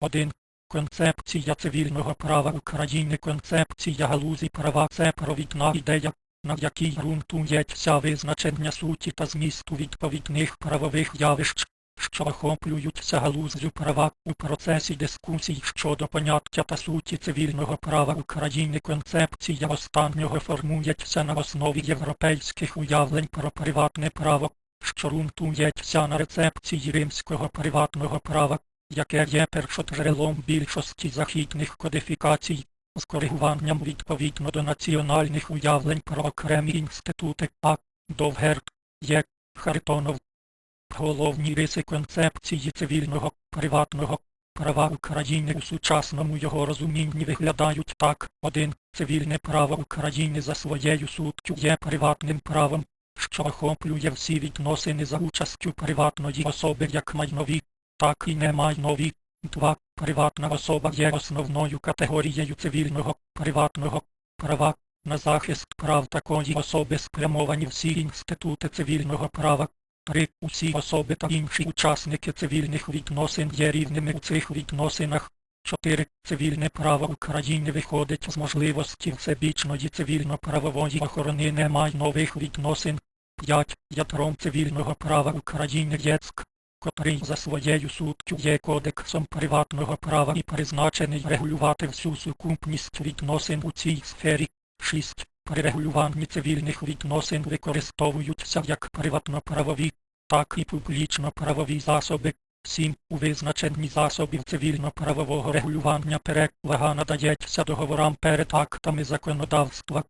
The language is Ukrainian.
1. Концепція цивільного права України Концепція галузі права це провідна ідея, на якій ґрунтується визначення суті та змісту відповідних правових явищ, що охоплюються галуззю права у процесі дискусій щодо поняття та суті цивільного права України. Концепція останнього формується на основі європейських уявлень про приватне право, що ґрунтується на рецепції римського приватного права, яке є першоджерелом більшості західних кодифікацій, з коригуванням відповідно до національних уявлень про окремі інститути А. Довгерт, Є. Харитонов. Головні риси концепції цивільного приватного права України у сучасному його розумінні виглядають так. 1. Цивільне право України за своєю суттю є приватним правом, що охоплює всі відносини за участю приватної особи як майнові, так і немайнові. 2. Приватна особа є основною категорією цивільного приватного права. На захист прав такої особи спрямовані всі інститути цивільного права. 3. Усі особи та інші учасники цивільних відносин є рівними у цих відносинах. 4. Цивільне право України виходить з можливості всебічної цивільно-правової охорони немайнових відносин. 5. Ядром цивільного права України є ЦК, котрий за своєю суттю є кодексом приватного права і призначений регулювати всю сукупність відносин у цій сфері. 6. При регулюванні цивільних відносин використовуються як приватно-правові, так і публічно-правові засоби. 7. У визначенні засобів цивільно-правового регулювання перевага надається договорам перед актами законодавства,